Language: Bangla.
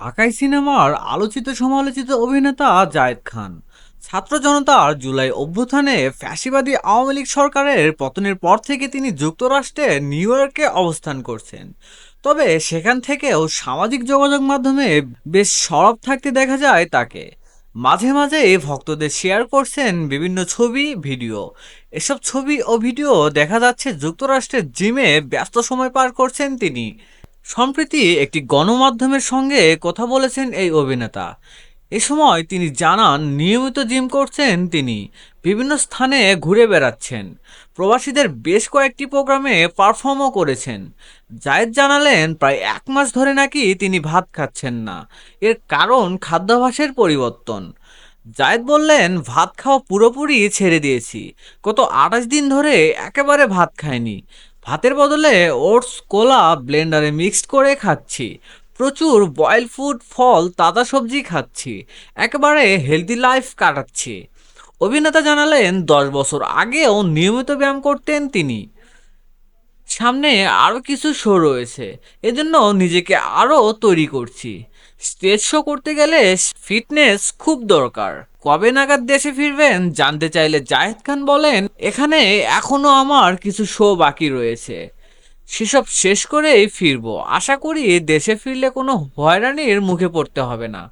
ঢাকাই সিনেমার আলোচিত সমালোচিত অভিনেতা জায়েদ খান। ছাত্র জনতার জুলাই অভ্যুত্থানে ফ্যাসিবাদী আওয়ামী লীগ সরকারের পতনের পর থেকে তিনি যুক্তরাষ্ট্রে নিউ ইয়র্কে অবস্থান করছেন। তবে সেখান থেকেও সামাজিক যোগাযোগ মাধ্যমে বেশ সরব থাকতে দেখা যায় তাকে। মাঝে মাঝে ভক্তদের শেয়ার করছেন বিভিন্ন ছবি, ভিডিও। এসব ছবি ও ভিডিও দেখা যাচ্ছে যুক্তরাষ্ট্রের জিমে ব্যস্ত সময় পার করছেন তিনি। সম্প্রতি একটি গণমাধ্যমের সঙ্গে কথা বলেছেন এই অভিনেতা। এ সময় তিনি জানান, নিয়মিত জিম করছেন তিনি, বিভিন্ন স্থানে ঘুরে বেড়াচ্ছেন, প্রবাসীদের বেশ কয়েকটি প্রোগ্রামে পারফর্মও করেছেন। জায়েদ জানালেন, প্রায় এক মাস ধরে নাকি তিনি ভাত খাচ্ছেন না, এর কারণ খাদ্যাভাসের পরিবর্তন। জায়েদ বললেন, ভাত খাওয়া পুরোপুরি ছেড়ে দিয়েছি, গত আঠাশ দিন ধরে একেবারে ভাত খাইনি। ভাতের বদলে ওটস, কোলা, ব্লেন্ডারে মিক্সড করে খাচ্ছি। প্রচুর বয়েল ফুড, ফল, তাজা সবজি খাচ্ছি। একেবারে হেলদি লাইফ কাটাচ্ছি। অভিনেতা জানালেন, দশ বছর আগেও নিয়মিত ব্যায়াম করতেন তিনি। সামনে আরও কিছু শো রয়েছে। এজন্য নিজেকে আরও তৈরি করছি। স্টেজ শো করতে গেলে ফিটনেস খুব দরকার। কবে নাগাদ দেশে ফিরবেন জানতে চাইলে জাহেদ খান বলেন, এখানে এখনও আমার কিছু শো বাকি রয়েছে। সেসব শেষ করেই ফিরবো। আশা করি দেশে ফিরলে কোনো হয়রানির মুখে পড়তে হবে না।